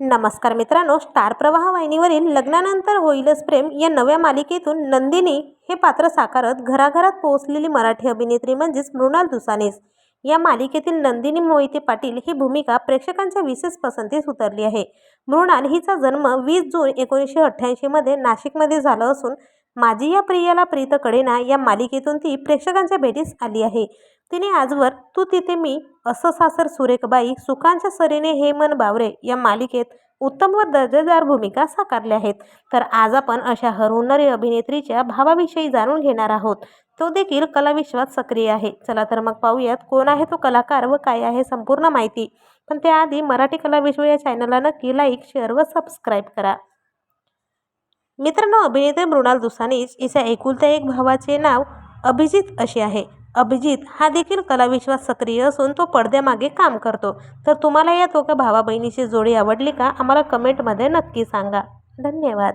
नमस्कार मित्रांनो स्टार प्रवाह वाहिनीवरील लग्नानंतर होईलच प्रेम या नव्या मालिकेतून नंदिनी हे पात्र साकारत घराघरात पोहोचलेली मराठी अभिनेत्री म्हणजेच मृणाल दुसानीस. या मालिकेतील नंदिनी मोहिते पाटील ही भूमिका प्रेक्षकांच्या विशेष पसंतीस उतरली आहे. मृणाल हिचा जन्म वीस जून एकोणीसशे अठ्ठ्याऐंशीमध्ये नाशिकमध्ये झाला असून माझी या प्रियाला प्रीत कडेना या मालिकेतून ती प्रेक्षकांच्या भेटीस आली आहे. तिने आजवर तू तिथे मी असं सासर सुरेखबाई सुखांच्या सरीने हे मन बावरे या मालिकेत उत्तम व दर्जेदार भूमिका साकारल्या आहेत. तर आज आपण अशा हरहुन्नरी अभिनेत्रीच्या भावाविषयी जाणून घेणार आहोत. तो देखील कलाविश्वात सक्रिय आहे. चला तर मग पाहूयात कोण आहे तो कलाकार व काय आहे संपूर्ण माहिती. पण त्याआधी मराठी कलाविश्व या चॅनलला नक्की लाईक शेअर व सबस्क्राईब करा. मित्रांनो अभिनेत्री मृणाल दुसानीच हिच्या एकुलत्या एक भावाचे नाव अभिजित असे आहे. अभिजित हा देखील कलाविश्वात सक्रिय असून तो पडद्यामागे काम करतो. तर तुम्हाला या दोघा भावा बहिणीची जोडी आवडली का? आम्हाला कमेंटमध्ये नक्की सांगा. धन्यवाद.